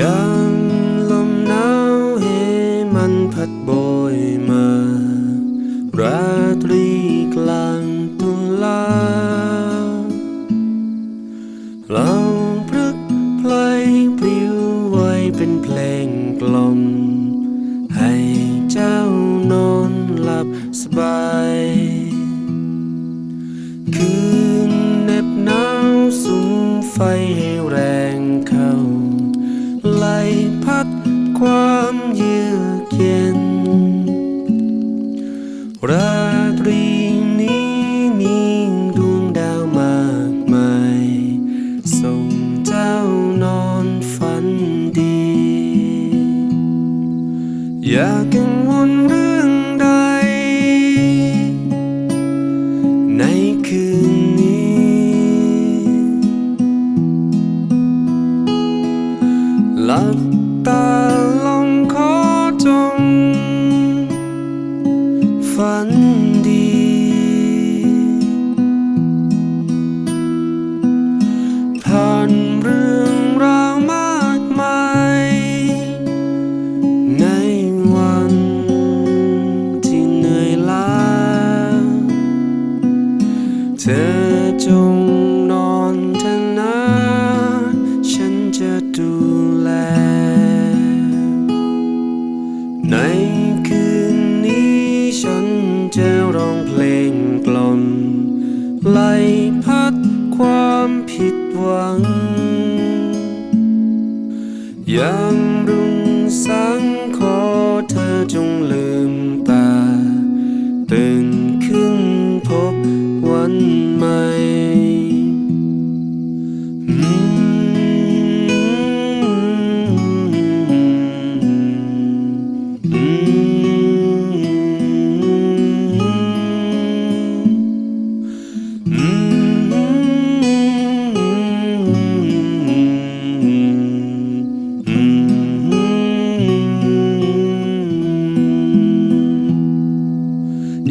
ยามลมหนาวเฮมันพัดโบยมา ราตรีกลางตุลาเราพรึกพลายปลิวไว้เป็นเพลงกลอม ให้เจ้านอนหลับสบาย อย่ากังวลเรื่องใด ในคืนนี้ หลับตาลงขอจงฝัน ไหลพัดความผิดหวัง ยังรุ่งสังขอเธอจงลืม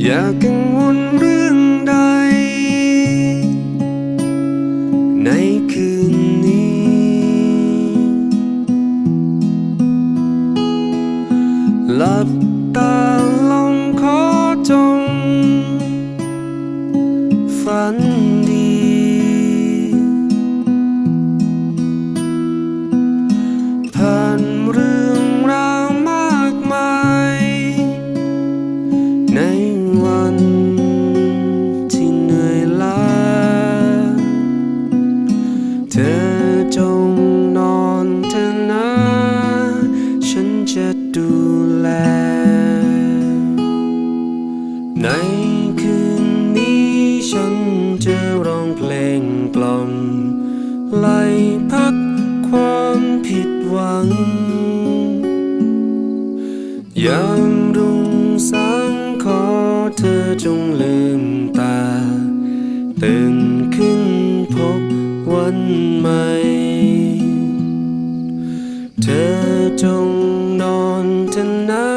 อย่ากังวลเรื่องใด ในคืนนี้ หลับตาลงขอจง ฝันดี ไหลพัดความผิดหวัง ยามรุ่งสางขอเธอจงลืมตา ตื่นขึ้นพบวันใหม่ เธอจงนอนเถอะนะ